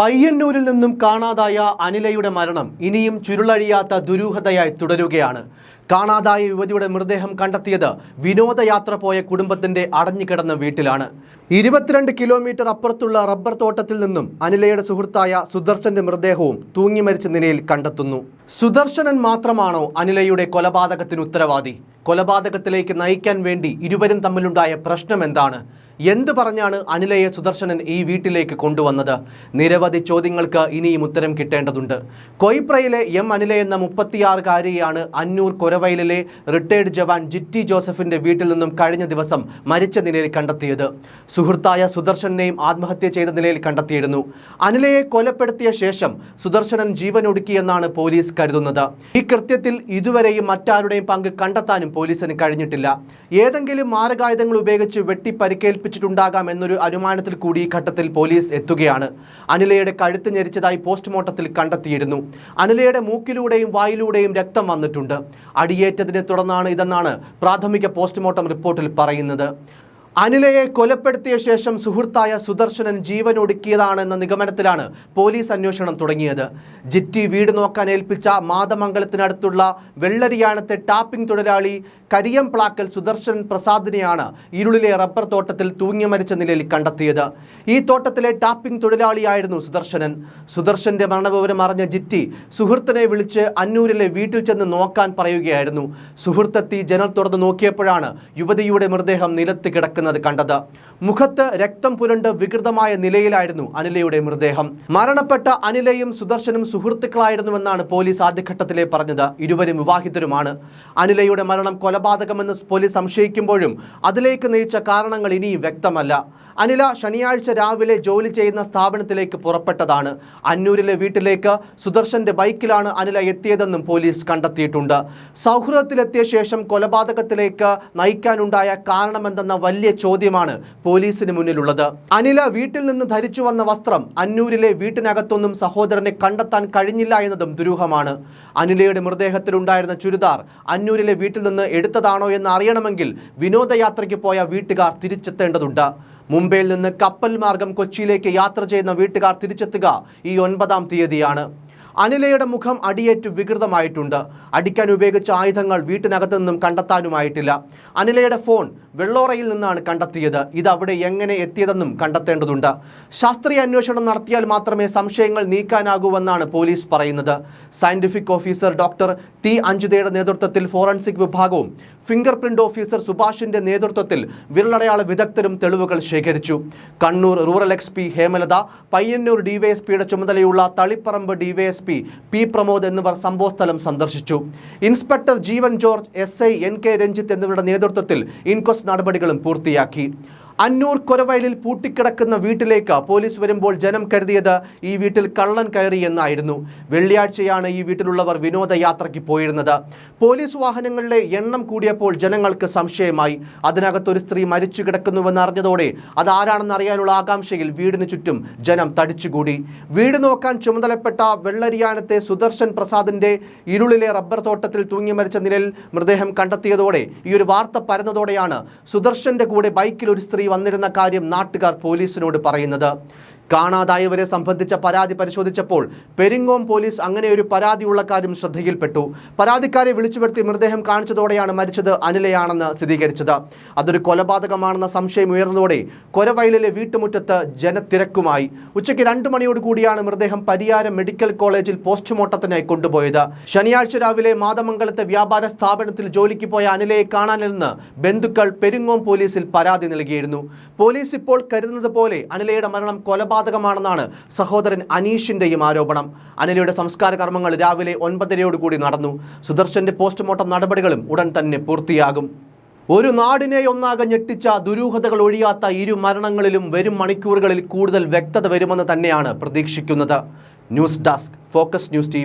പയ്യന്നൂരിൽ നിന്നും കാണാതായ അനിലയുടെ മരണം ഇനിയും ചുരുളഴിയാത്ത ദുരൂഹതയായി തുടരുകയാണ്. കാണാതായ യുവതിയുടെ മൃതദേഹം കണ്ടെത്തിയത് വിനോദയാത്ര പോയ കുടുംബത്തിന്റെ അടഞ്ഞുകിടന്ന വീട്ടിലാണ്. ഇരുപത്തിരണ്ട് കിലോമീറ്റർ അപ്പുറത്തുള്ള റബ്ബർ തോട്ടത്തിൽ നിന്നും അനിലയുടെ സുഹൃത്തായ സുദർശന്റെ മൃതദേഹവും തൂങ്ങി മരിച്ച നിലയിൽ കണ്ടെത്തുന്നു. സുദർശനൻ മാത്രമാണോ അനിലയുടെ കൊലപാതകത്തിന് ഉത്തരവാദി? കൊലപാതകത്തിലേക്ക് നയിക്കാൻ വേണ്ടി ഇരുവരും തമ്മിലുണ്ടായ പ്രശ്നം എന്താണ്? എന്ത് പറഞ്ഞാണ് അനിലയെ സുദർശനൻ ഈ വീട്ടിലേക്ക് കൊണ്ടുവന്നത്? നിരവധി ചോദ്യങ്ങൾക്ക് ഇനിയും ഉത്തരം കിട്ടേണ്ടതുണ്ട്. കൊയ്പ്രയിലെ എം അനില എന്ന മുപ്പത്തിയാറുകാരിയാണ് അന്നൂർ കൊരവയലിലെ റിട്ടയർഡ് ജവാൻ ജിറ്റി ജോസഫിന്റെ വീട്ടിൽ നിന്നും കഴിഞ്ഞ ദിവസം മരിച്ച നിലയിൽ കണ്ടെത്തിയത്. സുഹൃത്തായ സുദർശനെയും ആത്മഹത്യ ചെയ്ത നിലയിൽ കണ്ടെത്തിയിരുന്നു. അനിലയെ കൊലപ്പെടുത്തിയ ശേഷം സുദർശനൻ ജീവൻ ഒടുക്കിയെന്നാണ് പോലീസ് കരുതുന്നത്. ഈ കൃത്യത്തിൽ ഇതുവരെയും മറ്റാരുടെയും പങ്ക് കണ്ടെത്താനും പോലീസിന് കഴിഞ്ഞിട്ടില്ല. ഏതെങ്കിലും മാരകായുധങ്ങൾ ഉപയോഗിച്ച് വെട്ടി പരിക്കേൽപ്പിച്ചിട്ടുണ്ടാകാം എന്നൊരു അനുമാനത്തിൽ കൂടി ഘട്ടത്തിൽ പോലീസ് എത്തുകയാണ്. അനിലയുടെ കഴുത്ത് ഞെരിച്ചതായി പോസ്റ്റ്മോർട്ടത്തിൽ കണ്ടെത്തിയിരുന്നു. അനിലയുടെ മൂക്കിലൂടെയും വായിലൂടെയും രക്തം വന്നിട്ടുണ്ട്. അടിയേറ്റതിനെ തുടർന്നാണ് ഇതെന്നാണ് പ്രാഥമിക പോസ്റ്റ്മോർട്ടം റിപ്പോർട്ടിൽ പറയുന്നത്. അനിലയെ കൊലപ്പെടുത്തിയ ശേഷം സുഹൃത്തായ സുദർശനൻ ജീവനൊടുക്കിയതാണെന്ന നിഗമനത്തിലാണ് പോലീസ് അന്വേഷണം തുടങ്ങിയത്. ജിറ്റി വീട് നോക്കാൻ ഏൽപ്പിച്ച മാതമംഗലത്തിനടുത്തുള്ള വെള്ളരിയാനത്തെ ടാപ്പിംഗ് തൊഴിലാളി കരിയം പ്ലാക്കൽ സുദർശൻ പ്രസാദിനെയാണ് ഇരുളിലെ റബ്ബർ തോട്ടത്തിൽ തൂങ്ങി മരിച്ച നിലയിൽ കണ്ടെത്തിയത്. ഈ തോട്ടത്തിലെ ടാപ്പിംഗ് തൊഴിലാളിയായിരുന്നു സുദർശനൻ. സുദർശന്റെ മരണവിവരം അറിഞ്ഞ ജിറ്റി സുഹൃത്തിനെ വിളിച്ച് അന്നൂരിലെ വീട്ടിൽ ചെന്ന് നോക്കാൻ പറയുകയായിരുന്നു. സുഹൃത്തെത്തി ജനൽ തുറന്ന് നോക്കിയപ്പോഴാണ് യുവതിയുടെ മൃതദേഹം നിലത്ത് കിടക്കുന്നത്. കണ്ടത്. മുഖത്ത് രക്തം പുരണ്ട് വികൃതമായ നിലയിലായിരുന്നു അനിലയുടെ മൃതദേഹം. മരണപ്പെട്ട അനിലയും സുദർശനും സുഹൃത്തുക്കളായിരുന്നുവെന്നാണ് പോലീസ് ആദ്യഘട്ടത്തിലെ പറഞ്ഞത്. ഇരുവരും വിവാഹിതരുമാണ്. അനിലയുടെ മരണം കൊലപാതകമെന്ന് പോലീസ് സംശയിക്കുമ്പോഴും അതിലേക്ക് നയിച്ച കാരണങ്ങൾ ഇനിയും വ്യക്തമല്ല. അനില ശനിയാഴ്ച രാവിലെ ജോലി ചെയ്യുന്ന സ്ഥാപനത്തിലേക്ക് പുറപ്പെട്ടതാണ്. അന്നൂരിലെ വീട്ടിലേക്ക് സുദർശന്റെ ബൈക്കിലാണ് അനില എത്തിയതെന്നും പോലീസ് കണ്ടെത്തിയിട്ടുണ്ട്. സൗഹൃദത്തിലെത്തിയ ശേഷം കൊലപാതകത്തിലേക്ക് നയിക്കാനുണ്ടായ കാരണമെന്തെന്ന വലിയ ചോദ്യമാണ് പോലീസിന് മുന്നിലുള്ളത്. അനില വീട്ടിൽ നിന്ന് ധരിച്ചു വന്ന വസ്ത്രം അന്നൂരിലെ വീട്ടിനകത്തൊന്നും സഹോദരനെ കണ്ടെത്താൻ കഴിഞ്ഞില്ല എന്നതും ദുരൂഹമാണ്. അനിലയുടെ മൃതദേഹത്തിലുണ്ടായിരുന്ന ചുരിദാർ അന്നൂരിലെ വീട്ടിൽ നിന്ന് എടുത്തതാണോ എന്ന് അറിയണമെങ്കിൽ വിനോദയാത്രയ്ക്ക് പോയ വീട്ടുകാർ തിരിച്ചെത്തേണ്ടതുണ്ട്. മുംബൈയിൽ നിന്ന് കപ്പൽ മാർഗം കൊച്ചിയിലേക്ക് യാത്ര ചെയ്യുന്ന വീട്ടുകാർ തിരിച്ചെത്തുക ഈ ഒൻപതാം തീയതിയാണ്. അനിലയുടെ മുഖം അടിയേറ്റ് വികൃതമായിട്ടുണ്ട്. അടിക്കാൻ ഉപയോഗിച്ച ആയുധങ്ങൾ വീട്ടിനകത്തു നിന്നും കണ്ടെത്താനുമായിട്ടില്ല. അനിലയുടെ ഫോൺ വെള്ളോറയിൽ നിന്നാണ് കണ്ടെത്തിയത്. ഇത് അവിടെ എങ്ങനെ എത്തിയതെന്നും കണ്ടെത്തേണ്ടതുണ്ട്. ശാസ്ത്രീയ അന്വേഷണം നടത്തിയാൽ മാത്രമേ സംശയങ്ങൾ നീക്കാനാകൂവെന്നാണ് പോലീസ് പറയുന്നത്. സയന്റിഫിക് ഓഫീസർ ഡോക്ടർ ടി അഞ്ജുതയുടെ നേതൃത്വത്തിൽ ഫോറൻസിക് വിഭാഗവും ഫിംഗർ പ്രിന്റ് ഓഫീസർ സുഭാഷിന്റെ നേതൃത്വത്തിൽ വിരലടയാള വിദഗ്ധരും തെളിവുകൾ ശേഖരിച്ചു. Kannur rural S P Hemalatha Payyanur ഡിവൈഎസ്പിയുടെ ചുമതലയുള്ള തളിപ്പറമ്പ് ഡിവൈഎസ്പി പി പ്രമോദ് എന്നിവർ സംഭവസ്ഥലം സന്ദർശിച്ചു. Inspector Jeevan George S I N K Ranjith എന്നിവരുടെ നേതൃത്വത്തിൽ ഇൻക്വസ്റ്റ് നടപടികളും പൂർത്തിയാക്കി. അന്നൂർ കൊരവയലിൽ പൂട്ടിക്കിടക്കുന്ന വീട്ടിലേക്ക് പോലീസ് വരുമ്പോൾ ജനം കരുതിയത് ഈ വീട്ടിൽ കള്ളൻ കയറി എന്നായിരുന്നു. വെള്ളിയാഴ്ചയാണ് ഈ വീട്ടിലുള്ളവർ വിനോദയാത്രയ്ക്ക് പോയിരുന്നത്. പോലീസ് വാഹനങ്ങളിലെ എണ്ണം കൂടിയപ്പോൾ ജനങ്ങൾക്ക് സംശയമായി. അതിനകത്തൊരു സ്ത്രീ മരിച്ചു കിടക്കുന്നുവെന്ന് അറിഞ്ഞതോടെ അതാരാണെന്ന് അറിയാനുള്ള ആകാംക്ഷയിൽ വീടിന് ചുറ്റും ജനം തടിച്ചുകൂടി. വീട് നോക്കാൻ ചുമതലപ്പെട്ട വെള്ളരിയാനത്തെ സുദർശൻ പ്രസാദിന്റെ ഇരുളിലെ റബ്ബർ തോട്ടത്തിൽ തൂങ്ങി മരിച്ച നിലയിൽ മൃതദേഹം കണ്ടെത്തിയതോടെ ഈ ഒരു വാർത്ത പരന്നതോടെയാണ് സുദർശന്റെ കൂടെ ബൈക്കിൽ ഒരു സ്ത്രീ വന്നിരുന്ന കാര്യം നാട്ടുകാർ പോലീസിനോട് പറയുന്നത്. കാണാതായവരെ സംബന്ധിച്ച പരാതി പരിശോധിച്ചപ്പോൾ പെരിങ്ങോം പോലീസ് അങ്ങനെ ഒരു പരാതിയുള്ള കാര്യം ശ്രദ്ധയിൽപ്പെട്ടു. പരാതിക്കാരെ വിളിച്ചു വരുത്തി മൃതദേഹം കാണിച്ചതോടെയാണ് മരിച്ചത് അനിലയാണെന്ന് സ്ഥിരീകരിച്ചത്. അതൊരു കൊലപാതകമാണെന്ന സംശയം ഉയർന്നതോടെ കൊരവയലിലെ വീട്ടുമുറ്റത്ത് ജനത്തിരക്കുമായി. ഉച്ചയ്ക്ക് രണ്ടു മണിയോട് കൂടിയാണ് മൃതദേഹം പരിയാരം മെഡിക്കൽ കോളേജിൽ പോസ്റ്റ്മോർട്ടത്തിനായി കൊണ്ടുപോയത്. ശനിയാഴ്ച രാവിലെ മാതമംഗലത്തെ വ്യാപാര സ്ഥാപനത്തിൽ ജോലിക്ക് പോയ അനിലയെ കാണാനില്ലെന്ന് ബന്ധുക്കൾ പെരിങ്ങോം പോലീസിൽ പരാതി നൽകിയിരുന്നു. പോലീസ് ഇപ്പോൾ കരുതുന്നത് പോലെ അനിലയുടെ മരണം കൊലപാതകമാണെന്നാണ് സഹോദരൻ അനീഷിന്റെയും ആരോപണം. അനിലയുടെ സംസ്കാര കർമ്മങ്ങൾ രാവിലെ ഒൻപതരയോടുകൂടി നടന്നു. സുദർശന്റെ പോസ്റ്റ്മോർട്ടം നടപടികളും ഉടൻ തന്നെ പൂർത്തിയാകും. ഒരു നാടിനെ ഒന്നാകെ ഞെട്ടിച്ച ദുരൂഹതകൾ ഒഴിയാത്ത ഇരു മരണങ്ങളിലും വരും മണിക്കൂറുകളിൽ കൂടുതൽ വ്യക്തത വരുമെന്ന് തന്നെയാണ് പ്രതീക്ഷിക്കുന്നത്. News desk focus news T